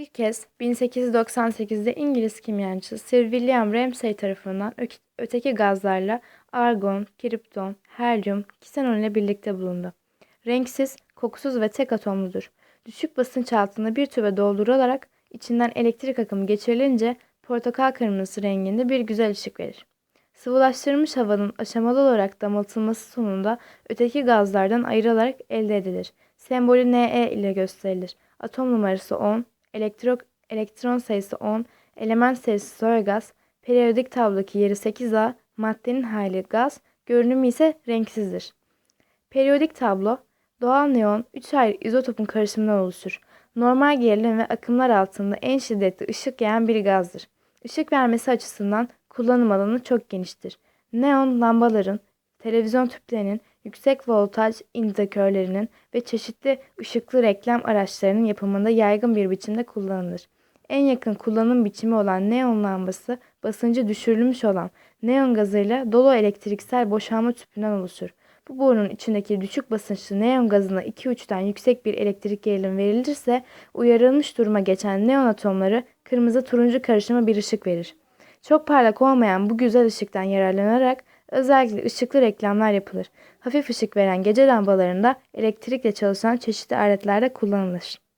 İlk kez 1898'de İngiliz kimyacı Sir William Ramsay tarafından öteki gazlarla argon, kripton, helyum, ksenon ile birlikte bulundu. Renksiz, kokusuz ve tek atomludur. Düşük basınç altında bir tübe doldurularak içinden elektrik akımı geçirilince portakal kırmızısı renginde bir güzel ışık verir. Sıvılaştırılmış havanın aşamalı olarak damıtılması sonunda öteki gazlardan ayrılarak elde edilir. Sembolü Ne ile gösterilir. Atom numarası 10, elektro, elektron sayısı 10, element sayısı soy gaz, periyodik tablodaki yeri 8A, maddenin hali gaz, görünümü ise renksizdir. Periyodik tablo, doğal neon 3 ayrı izotopun karışımından oluşur. Normal gerilim ve akımlar altında en şiddetli ışık yayan bir gazdır. Işık vermesi açısından kullanım alanı çok geniştir. Neon lambaların, televizyon tüplerinin, yüksek voltaj indikatörlerinin ve çeşitli ışıklı reklam araçlarının yapımında yaygın bir biçimde kullanılır. En yakın kullanım biçimi olan neon lambası basıncı düşürülmüş olan neon gazıyla dolu elektriksel boşalma tüpünden oluşur. Bu borunun içindeki düşük basınçlı neon gazına 2-3'ten yüksek bir elektrik gerilim verilirse uyarılmış duruma geçen neon atomları kırmızı turuncu karışımı bir ışık verir. Çok parlak olmayan bu güzel ışıktan yararlanarak özellikle ışıklı reklamlar yapılır. Hafif ışık veren gece lambalarında elektrikle çalışan çeşitli aletlerde kullanılır.